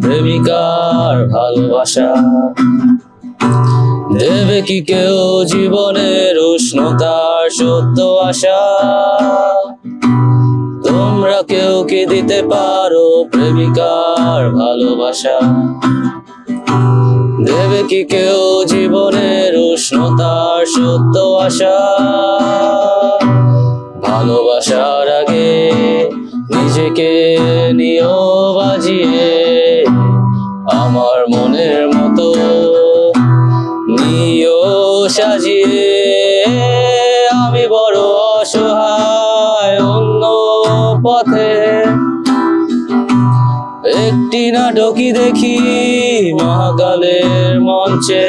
প্রেমিকার ভালোবাসা? দেবে কি কেউ জীবনের উষ্ণতার সত্য আশা? তোমরা কেউ কি দিতে পারো প্রেমিকার ভালোবাসা? দেবে কি কেউ জীবনের উষ্ণতার সত্য আশা? ভালোবাসার আগে নিজেকে নিও বাজিয়ে আমার মনের মতো নিও সাজিয়ে। আমি বড় অসহায় অন্য পথে। একটি নাটকই দেখি মহাকালের মঞ্চে।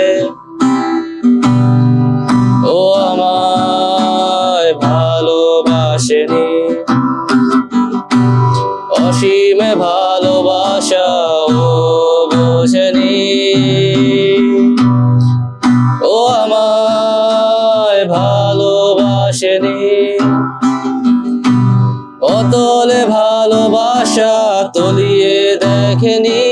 অসীমে ভালোবাসা ও বোঝেনি। ও আমায় ভালোবাসেনি। অতলে ভালোবাসা তলিয়ে দেখেনি।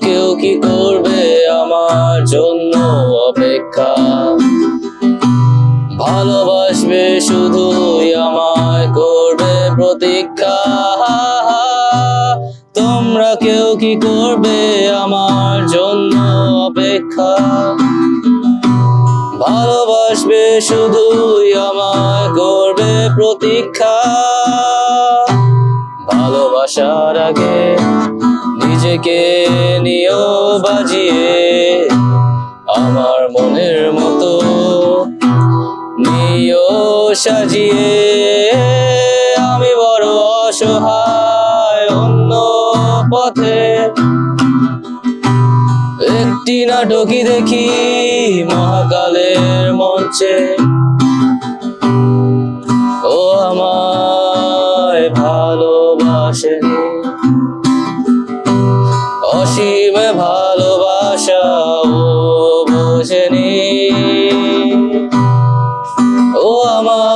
কেউ কি করবে আমার জন্য অপেক্ষা? ভালোবাসবে শুধুই আমায় করবে প্রতীক্ষা। তোমরা কেউ কি করবে আমার জন্য অপেক্ষা? ভালোবাসবে শুধুই আমায় করবে প্রতীক্ষা। ভালোবাসার আগে নিজেকে নিয়েও বাজিয়ে আমার মনের মতো নিও সাজিয়ে। আমি বড় অসহায় অন্য পথে। একটি নাটকই দেখি মহাকালের মঞ্চে। ও